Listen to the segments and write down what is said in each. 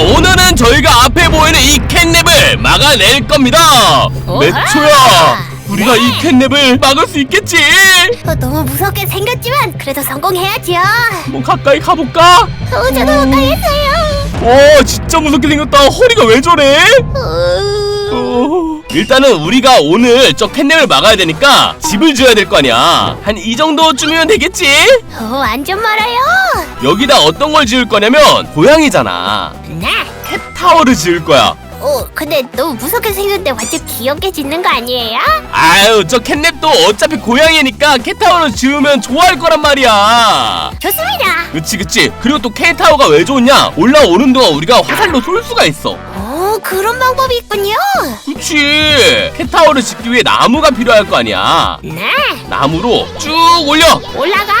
오늘은 저희가 앞에 보이는 이 캣냅을 막아낼 겁니다. 매초야, 우리가 네. 이 캣냅을 막을 수 있겠지? 어, 너무 무섭게 생겼지만 그래도 성공해야죠. 뭐 가까이 가볼까? 어, 저도 가까이 했어요. 와, 진짜 무섭게 생겼다. 허리가 왜 저래? 어... 어, 일단은 우리가 오늘 저 캣냅을 막아야 되니까 집을 지어야 될 거 아니야. 한 이 정도쯤이면 되겠지? 어, 완전 말아요. 여기다 어떤 걸 지을 거냐면 고양이잖아. 네. 타워를 지을 거야. 어, 근데 너무 무섭게 생겼는데 완전 귀엽게 짓는 거 아니에요? 아유, 저 캣냅도 어차피 고양이니까 캣타워를 지으면 좋아할 거란 말이야. 좋습니다. 그치, 그치. 그리고 또 캣타워가 왜 좋냐? 올라오는 동안 우리가 화살로 쏠 수가 있어. 오, 그런 방법이 있군요. 그치. 캣타워를 짓기 위해 나무가 필요할 거 아니야. 네. 나무로 쭉 올려! 올라가.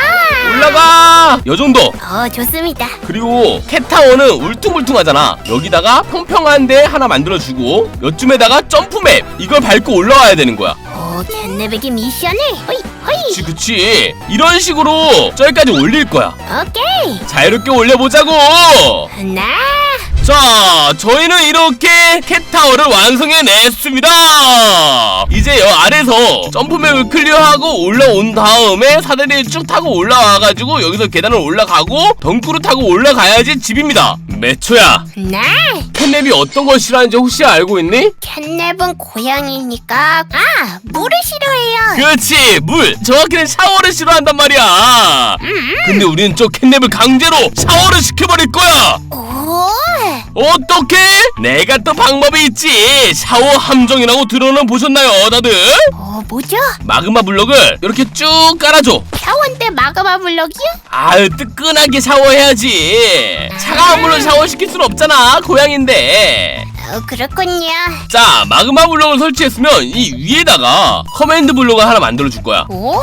올라가! 요 정도. 어, 좋습니다. 그리고 캣타워는 울퉁불퉁하잖아. 여기다가 평평한 데 하나 만들어주고 요쯤에다가 점프맵 이걸 밟고 올라와야 되는 거야. 오, 캣네백의 미션을. 허이, 허이. 그치 그치. 이런 식으로 저기까지 올릴 거야. 오케이. 자유롭게 올려보자고. 네. 자, 저희는 이렇게 캣타워를 완성해냈습니다. 이제 여 아래서 점프맵을 클리어하고 올라온 다음에 사다리를 쭉 타고 올라와가지고 여기서 계단을 올라가고 덩크로 타고 올라가야지 집입니다. 매초야. 네. 캣냅이 어떤 걸 싫어하는지 혹시 알고 있니? 캣냅은 고양이니까 아 물을 싫어해요. 그렇지 물 정확히는 샤워를 싫어한단 말이야 근데 우리는 저 캣냅을 강제로 샤워를 시켜버릴 거야 오. 어떻게? 내가 또 방법이 있지 샤워 함정이라고 들어는 보셨나요 다들? 어 뭐죠? 마그마 블럭을 이렇게 쭉 깔아줘 샤워인데 마그마 블럭이요? 아유 뜨끈하게 샤워해야지 차가운 물로 샤워시킬 순 없잖아 고양인데 어 그렇군요. 자 마그마 블럭을 설치했으면 이 위에다가 커맨드 블럭을 하나 만들어 줄 거야 오.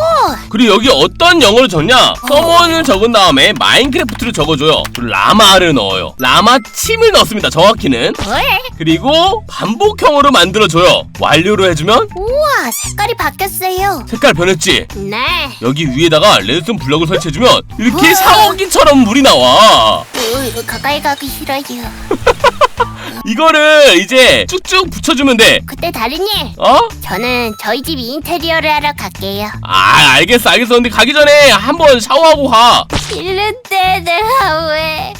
그리고 여기 어떤 영어를 적냐 서먼을 적은 다음에 마인크래프트를 적어줘요 그리고 라마를 넣어요 라마 침을 넣습니다 정확히는 왜? 그리고 반복형으로 만들어줘요 완료로 해주면 우와 색깔이 바뀌었어요. 색깔 변했지 네. 여기 위에다가 레드스톤 블럭을 설치해주면 이렇게. 샤워기처럼 물이 나와 어, 가까이 가기 싫어요. 이거를 이제 쭉쭉 붙여주면 돼 그때 다리님 어? 저는 저희 집 인테리어를 하러 갈게요. 아 알겠어 알겠어 근데 가기 전에 한번 샤워하고 가 싫은데 내가 왜?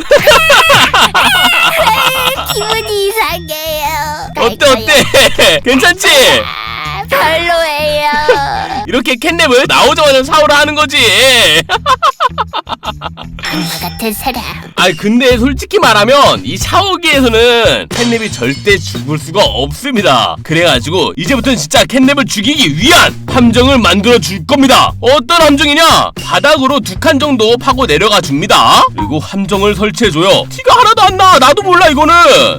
기분이 이상해요. 어때 어때 괜찮지? 아, 별로예요. 이렇게 캣냅을 나오자마자 샤워를 하는 거지 악마 같은 사람. 아 근데 솔직히 말하면 이 샤워기에서는 캣냅이 절대 죽을 수가 없습니다. 그래가지고 이제부터는 진짜 캣냅을 죽이기 위한 함정을 만들어 줄 겁니다. 어떤 함정이냐? 바닥으로 두 칸 정도 파고 내려가 줍니다. 그리고 함정을 설치해줘요. 티가 하나도 안 나. 나도 몰라 이거는.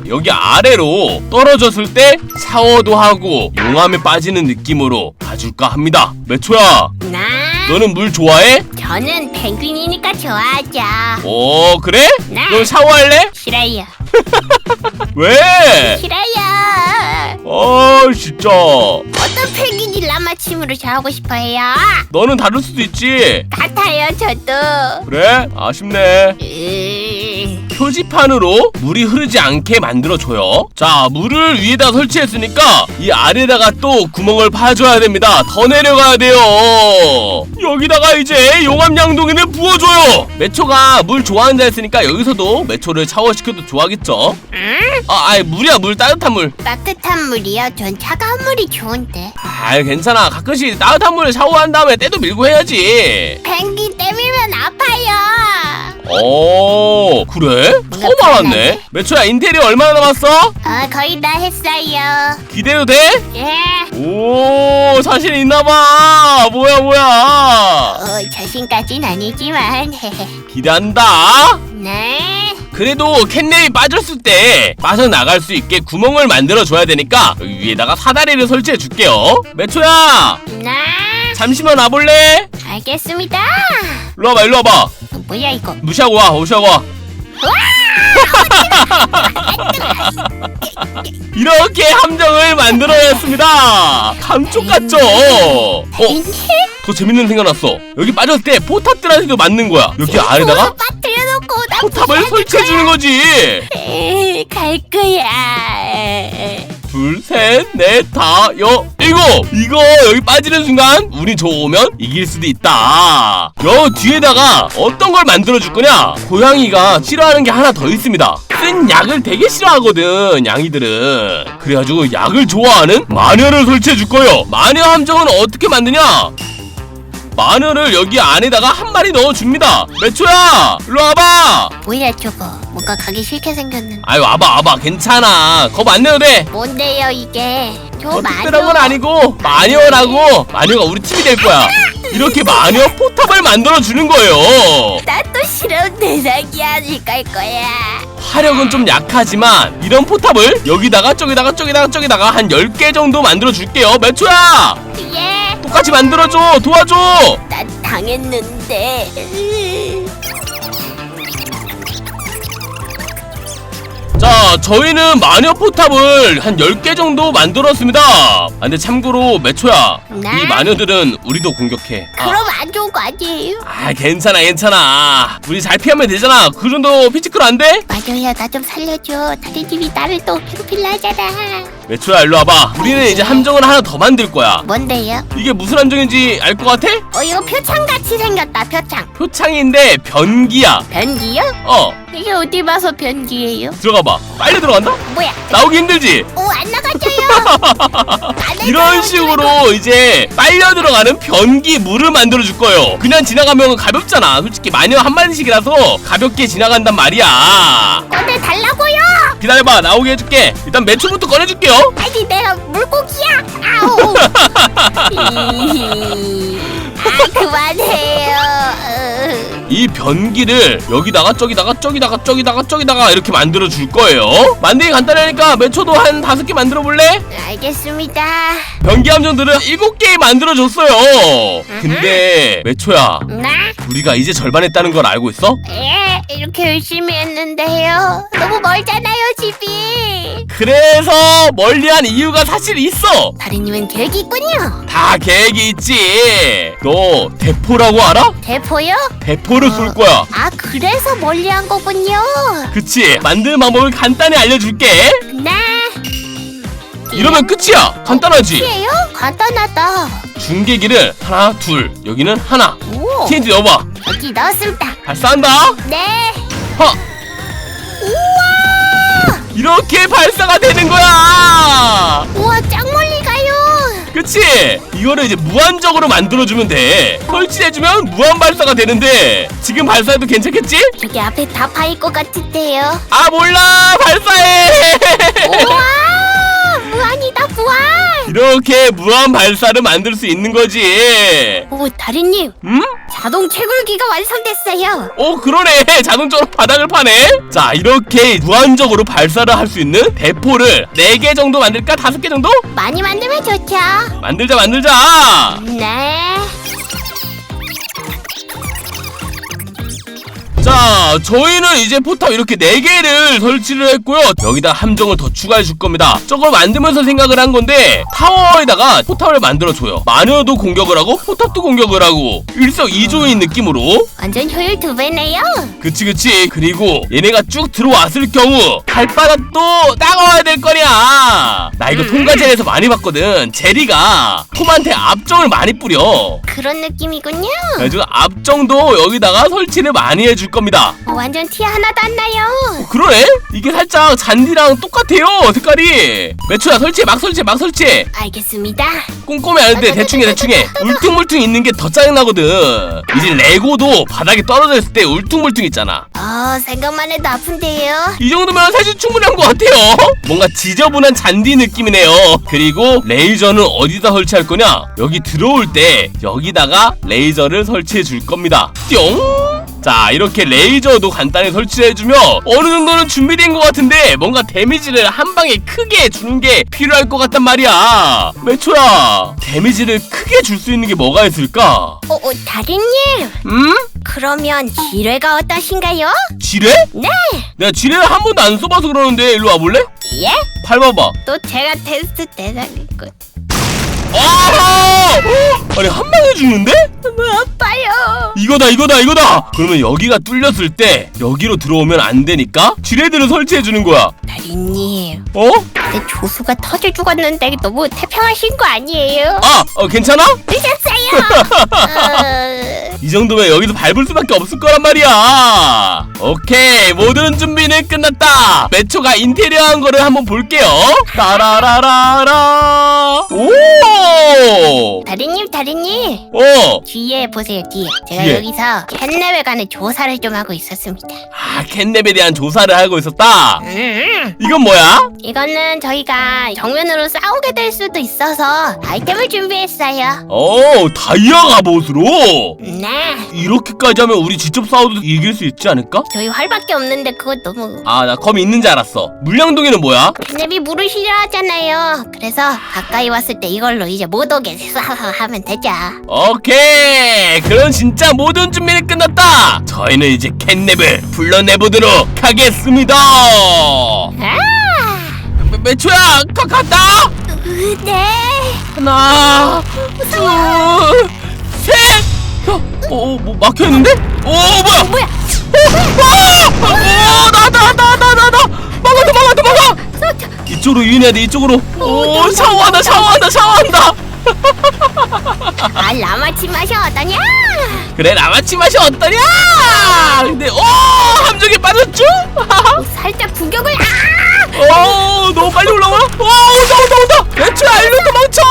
여기 아래로 떨어졌을 때 샤워도 하고 용암에 빠지는 느낌으로 가줄까 합니다. 매초야. 나 너는 물 좋아해? 저는 펭귄이니까 좋아하죠. 오 그래? 네. 그럼 샤워할래? 싫어요. 왜? 싫어요. 아 진짜 어떤 펭귄이 라마침으로 샤워하고 싶어해요? 너는 다를 수도 있지 같아요, 저도. 그래? 아쉽네 으... 표지판으로 물이 흐르지 않게 만들어줘요. 자 물을 위에다 설치했으니까 이 아래다가 또 구멍을 파줘야 됩니다. 더 내려가야 돼요. 여기다가 이제 용암양동이를 부어줘요. 매초가 물 좋아한다 했으니까 여기서도 매초를 샤워시켜도 좋아하겠죠? 음? 아 아이 물이야 물. 따뜻한 물. 따뜻한 물이요? 전 차가운 물이 좋은데. 아이 괜찮아. 가끔씩 따뜻한 물에 샤워한 다음에 때도 밀고 해야지. 펭귄 때밀면 아파요. 오 그래? 처음 알았네. 매초야 인테리어 얼마나 남았어? 어, 거의 다 했어요. 기대도 돼? 예. 오 자신 있나봐 뭐야 뭐야 어, 자신까진 아니지만. 기대한다 네. 그래도 캣냅이 빠졌을 때 빠져나갈 수 있게 구멍을 만들어 줘야 되니까 여기 위에다가 사다리를 설치해 줄게요 매초야 네. 잠시만 와볼래? 알겠습니다. 일로 와봐 일로 와봐 어, 뭐야 이거? 무시하고 와 무시하고 와 이렇게 함정을 만들어냈습니다 감쪽 같죠? 어? 더 재밌는 생각 났어 여기 빠졌을 때 포탑들한테도 맞는 거야 여기 아래다가 빠뜨려놓고 나 포탑을 설치해 주는 거지. 에이, 갈 거야. 둘, 셋, 넷, 다, 여, 일곱! 이거 여기 빠지는 순간 운이 좋으면 이길 수도 있다. 여 뒤에다가 어떤 걸 만들어줄 거냐? 고양이가 싫어하는 게 하나 더 있습니다. 쓴 약을 되게 싫어하거든, 양이들은. 그래가지고 약을 좋아하는 마녀를 설치해 줄 거예요. 마녀 함정은 어떻게 만드냐? 마녀를 여기 안에다가 한 마리 넣어줍니다. 매초야! 일로 와봐! 뭐야 저거? 뭔가 가기 싫게 생겼는데. 아유, 와봐, 와봐. 괜찮아. 겁 안 내도 돼. 뭔데요 이게? 저 어, 마녀. 특별한 건 아니고 마녀라고 마녀가 우리 팀이 될 거야 이렇게 마녀 포탑을 만들어 주는 거예요 나또 싫은 대상이 아닐 갈 거야. 화력은 좀 약하지만 이런 포탑을 여기다가 저기다가 저기다가 저기다가 한 10개 정도 만들어 줄게요 몇 초야 예, 똑같이 만들어줘 도와줘 난 당했는데. 자 저희는 마녀 포탑을 한 10개 정도 만들었습니다 아, 근데 참고로 몇 초야 네? 이 마녀들은 우리도 공격해 아, 그럼 안 좋은 거 아니에요? 아 괜찮아 괜찮아 우리 잘 피하면 되잖아 그 정도 피지컬 안 돼? 맞아요, 나 좀 살려줘. 다리님이 나를 또 괴롭힐라 하잖아. 매초야 일로 와봐 우리는 이제 함정을 하나 더 만들 거야 뭔데요? 이게 무슨 함정인지 알 것 같아? 어, 이거 표창 같이 생겼다, 표창. 표창인데 변기야 변기요? 어 이게 어디 봐서 변기예요? 들어가봐 빨리 들어간다? 뭐야? 나오기 힘들지? 오, 안 나가져요. 안 이런 해줘요, 식으로 이제 빨려 들어가는 변기 물을 만들어 줄 거예요 그냥 지나가면 가볍잖아 솔직히 마녀 한 마리씩이라서 가볍게 지나간단 말이야 꺼내 달라고요. 기다려봐 나오게 해줄게 일단 매초부터 꺼내줄게요 아니 내가 물고기야. 아우. 아 그만해요. 으. 이 변기를 여기다가 저기다가 저기다가 저기다가 저기다가 이렇게 만들어 줄 거예요 만들기 간단하니까 매초도 한 다섯 개 만들어 볼래? 알겠습니다. 변기 함정들은 일곱 개 만들어 줬어요 근데 매초야 나? 우리가 이제 절반 했다는 걸 알고 있어? 예, 이렇게 열심히 했는데요. 너무 멀잖아요, 집이. 그래서 멀리한 이유가 사실 있어 다리님은 계획이 있군요. 다 계획이 있지 너 대포라고 알아? 대포요? 대포를 쏠 거야 아, 그래서 멀리한 거군요. 그치 만드는 방법을 간단히 알려줄게 나. 이러면 끝이야 간단하지 피해요? 간단하다. 중계기를 하나 둘 여기는 하나 오, TNT 넣어봐 여기 넣었습니다. 발사한다 네. 하 이렇게 발사가 되는 거야 우와, 짱. 그치? 이거를 이제 무한적으로 만들어주면 돼. 설치해주면 무한 발사가 되는데 지금 발사해도 괜찮겠지? 저기 앞에 다 파일 것 같은데요. 아 몰라! 발사해! 우와, 무한이다, 무한. 이렇게 무한 발사를 만들 수 있는 거지 오, 다리님, 음? 자동 채굴기가 완성됐어요. 어 그러네 자동적으로 바닥을 파네 자 이렇게 무한적으로 발사를 할 수 있는 대포를 4개 정도 만들까? 5개 정도? 많이 만들면 좋죠. 만들자 만들자 네. 자 저희는 이제 포탑 이렇게 4개를 설치를 했고요. 여기다 함정을 더 추가해 줄 겁니다. 저걸 만들면서 생각을 한 건데 타워에다가 포탑을 만들어 줘요. 마녀도 공격을 하고 포탑도 공격을 하고 일석이조인 느낌으로. 완전 효율 두 배네요. 그치 그치. 그리고 얘네가 쭉 들어왔을 경우 발바닥도 따가워야 될 거냐. 나 이거 통과제에서 많이 봤거든. 제리가 톰한테 압정을 많이 뿌려. 그런 느낌이군요. 그래가지고 압정도 여기다가 설치를 많이 해줄 겁니다. 어, 완전 티 하나도 안 나요. 그러네? 이게 살짝 잔디랑 똑같아요 색깔이. 매초야 설치해 막 설치해 막 설치해. 알겠습니다. 꼼꼼히 알는데 대충해 대충해. 울퉁불퉁 있는 게 더 짜증나거든. 이제 레고도 바닥에 떨어져 있을 때 울퉁불퉁 있잖아. 어, 생각만 해도 아픈데요. 이 정도면 사실 충분한 것 같아요. 뭔가 지저분한 잔디 느낌이네요. 그리고 레이저는 어디다 설치할 거냐? 여기 들어올 때 여기다가 레이저를 설치해 줄 겁니다. 뿅 자 이렇게 레이저도 간단히 설치해주면 어느 정도는 준비된 것 같은데 뭔가 데미지를 한 방에 크게 주는 게 필요할 것 같단 말이야 매초야 데미지를 크게 줄 수 있는 게 뭐가 있을까 어, 어, 다리님. 음? 그러면 지뢰가 어떠신가요? 지뢰? 네. 내가 지뢰를 한 번도 안 써봐서 그러는데 일로 와볼래? 예? 밟아봐 또 제가 테스트 대상이군. 아! 헉! 아니 한 방에 죽는데? 너무 아파요. 이거다 이거다 이거다 그러면 여기가 뚫렸을 때 여기로 들어오면 안 되니까 지뢰들을 설치해 주는 거야 다리님, 어? 내 조수가 터져 죽었는데 너무 태평하신 거 아니에요? 아 어, 괜찮아? 늦었어요. 어... 이 정도면 여기서 밟을 수밖에 없을 거란 말이야 오케이 모든 준비는 끝났다 매초가 인테리어 한 거를 한번 볼게요 따라라라라 오 다리님, 다리님. 어. 뒤에 보세요, 뒤에. 제가 뒤에? 여기서 관한 조사를 좀 하고 있었습니다. 아 캣냅에 대한 조사를 하고 있었다 음, 이건 뭐야? 이거는 저희가 정면으로 싸우게 될 수도 있어서 아이템을 준비했어요. 오 다이아 갑옷으로 네. 이렇게까지 하면 우리 직접 싸워도 이길 수 있지 않을까? 저희 활밖에 없는데 그거 너무 아 나검 있는 줄 알았어 물량동이는 뭐야? 캔랩이 물을 싫어하잖아요. 그래서 가까이 왔을 때 이걸로 이제 못 오게 하면 되죠. 오케이. 그럼 진짜 모든 준비는 끝났다. 저희는 이제 캣냅을 불러내보도록 하겠습니다. 아! 매- 매초야 가, 갔다. 으, 네. 하나 둘셋. 어, 어, 뭐 막혀있는데? 오 뭐야? 뭐야? 오나나나나나나. 막아 도망가 도망가 저, 이쪽으로 유인해야 돼 이쪽으로. 오 샤워한다 샤워한다 샤워한다 아, 라마치 맛이 어떠냐? 그래 라마치 맛이 어떠냐 근데 오 함정에 빠졌죠 어, 살짝 구경을 아! 오 너무 빨리 올라와 오 온다 온다 온다 매초야 일로 도망쳐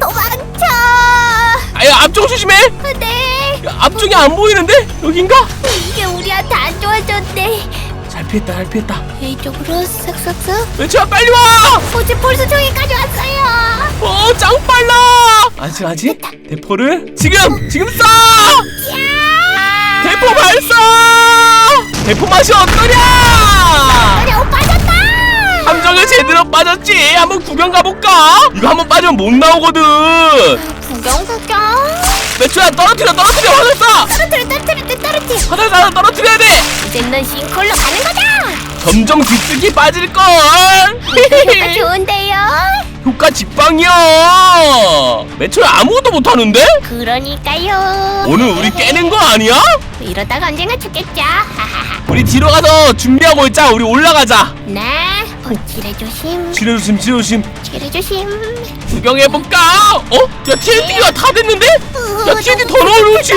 도망쳐! 아야 앞쪽 조심해 네. 야, 앞쪽이 안 보이는데 여긴가 이게 우리한테 안 좋아졌네. 잘 피했다 잘 피했다 이쪽으로 쓱쓱쓱. 매초야 빨리 와 어제 벌써 저기까지 왔어요. 어, 짱 빨라! 아직 아직 대포를 지금 지금 쏴! 대포 발사! 대포 맛이 어떠냐? 그래, 오빠 졌다! 함정에 제대로 빠졌지. 한번 구경 가볼까? 이거 한번 빠지면 못 나오거든. 구경, 구경. 매초야 떨어뜨려 떨어뜨려 화살 쏴! 떨어뜨려, 떨어뜨려, 떨어뜨려. 화살 쏴 떨어뜨려야 돼. 이젠 넌 싱콜로 가는 거다! 점점 깊숙이 빠질 걸. 효과 좋은데요? 효과 직방이야. 매초야 아무것도 못 하는데? 그러니까요. 오늘 우리 깨는 거 아니야? 이러다가 언젠가 죽겠죠. 우리 뒤로 가서 준비하고 있자. 우리 올라가자. 네. 어, 지뢰 조심. 지뢰 조심, 지뢰 조심. 지뢰 조심. 구경해볼까? 어? 야, TNT가 다 됐는데? 야, TNT 더 넣어놓지!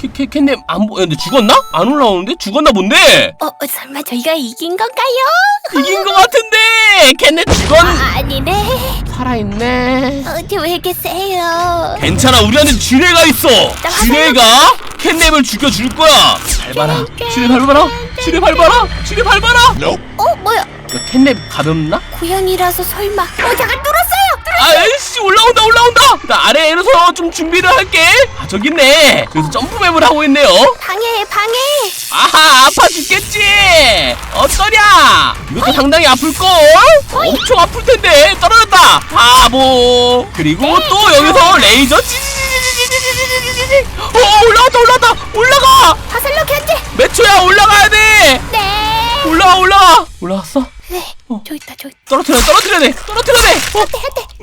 캐, 캐, 캣냅 안 보였는데 죽었나? 안 올라오는데? 죽었나 본데? 어, 어, 설마 저희가 이긴 건가요? 이긴 것 같은데! 캣냅 죽었... 아, 아니네. 살아있네. 어디 왜 계세요? 괜찮아, 우리한테 지뢰가 있어! 지뢰가 캣냅을 죽여줄 거야! 밟아라. 지뢰 밟아라. 지뢰 밟아라. 지뢰 밟아라. 어, 뭐야? 야, 캣냅 가볍나? 고양이라서 설마. 어, 잠깐 아이씨 올라온다 올라온다! 나 아래에서 좀 준비를 할게. 아 저기 있네. 그래서 점프맵을 하고 있네요. 방해, 방해. 아하 아파 죽겠지? 어떠냐? 이것도 상당히 아플걸? 엄청 아플텐데. 떨어졌다. 바보. 그리고 또 여기서 레이저 찌지지지지지지지지지. 어 올라왔다 올라왔다. 올라가! 화살로 견제. 몇 초야 올라가야 돼! 네. 올라와 올라와. 올라왔어? 네. 어. 저기 있다, 저기. 떨어뜨려 떨어뜨려야 돼. 떨어뜨려야 돼. 어. 몇초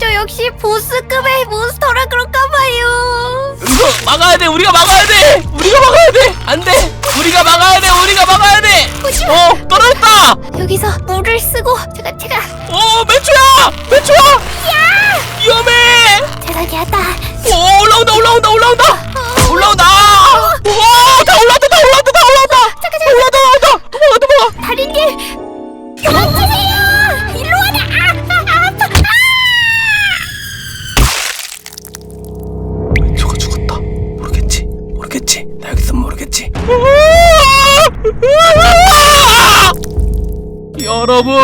어떡하죠? 역시 보스급의 몬스터라 그런가 봐요. 여기서 막아야 돼. 우리가 막아야 돼. 우리가 막아야 돼. 안 돼. 우리가 막아야 돼. 우리가 막아야 돼. 어, 떨어졌다. 여기서 물을 쓰고 제가 제가 어, 몇 초야? 몇 초야? 야 위험해. 대단하다. 어, 올라온다, 올라온다, 올라온다. 올라온다. 와, 다 올라왔다, 다 올라왔다, 다 올라왔다. 잠깐, 다 올라왔다, 올라왔다. 도망가, 도망가. 달인님 여러분,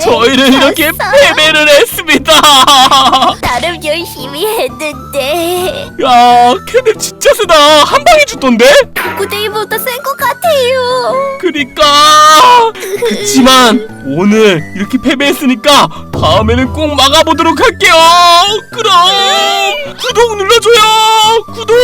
저희는 이렇게 졌어. 패배를 했습니다. 나름 열심히 했는데 야, 걔네 진짜 세다. 한 방에 죽던데? 구데이보다 센 것 같아요. 그니까. 그치만 오늘 이렇게 패배했으니까 다음에는 꼭 막아보도록 할게요. 그럼 구독 눌러줘요. 구독.